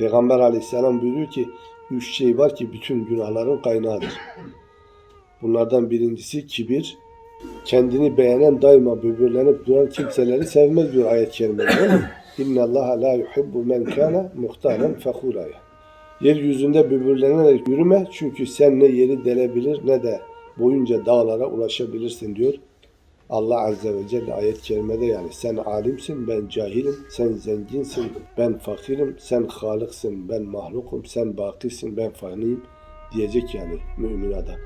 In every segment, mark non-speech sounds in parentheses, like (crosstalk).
Peygamber aleyhisselam buyuruyor ki üç şey var ki bütün günahların kaynağıdır. Bunlardan birincisi kibir. Kendini beğenen daima böbürlenip duran kimseleri sevmez diyor ayet-i kerimede. (clears throat) İnna Allah la yuhibbu men kana muhtalen fekura. Yeryüzünde böbürlenerek yürüme çünkü sen ne yeri delebilir ne de boyunca dağlara ulaşabilirsin diyor. Allah Azze ve Celle ayet-i kerimede yani sen alimsin, ben cahilim, sen zenginsin, ben fakirim, sen halıksın, ben mahlukum, sen bakisin, ben faniyim diyecek yani mümin adam.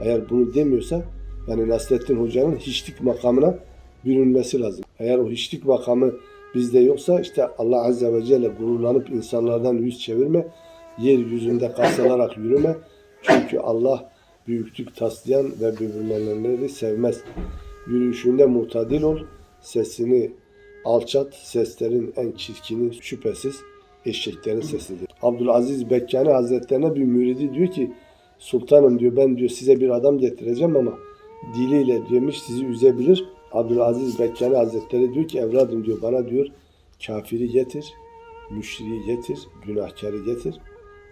Eğer bunu demiyorsa yani Nasrettin Hoca'nın hiçlik makamına bürünmesi lazım. Eğer o hiçlik makamı bizde yoksa işte Allah Azze ve Celle gururlanıp insanlardan yüz çevirme, yeryüzünde kasılarak yürüme. Çünkü Allah büyüklük taslayan ve böbürlenenleri sevmez. Yürüyüşünde mutadil ol, sesini alçat, seslerin en çirkini şüphesiz eşeklerin sesidir. Abdülaziz Bekkani Hazretlerine bir müridi diyor ki, Sultanım diyor ben diyor size bir adam getireceğim ama diliyle demiş sizi üzebilir. Abdülaziz Bekkani Hazretleri diyor ki evladım diyor bana diyor kafiri getir, müşriği getir, günahkarı getir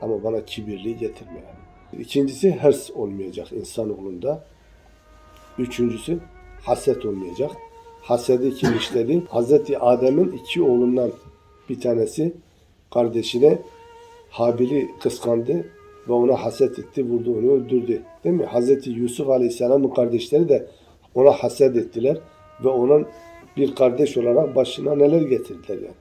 ama bana kibirliği getirme. İkincisi hırs olmayacak insanoğlunda. Üçüncüsü haset olmayacak. Hasedi kim işledi? (laughs) Hazreti Adem'in iki oğlundan bir tanesi kardeşine Habil'i kıskandı ve ona haset etti, vurdu onu öldürdü. Değil mi? Hazreti Yusuf Aleyhisselam'ın kardeşleri de ona haset ettiler ve onun bir kardeş olarak başına neler getirdiler yani.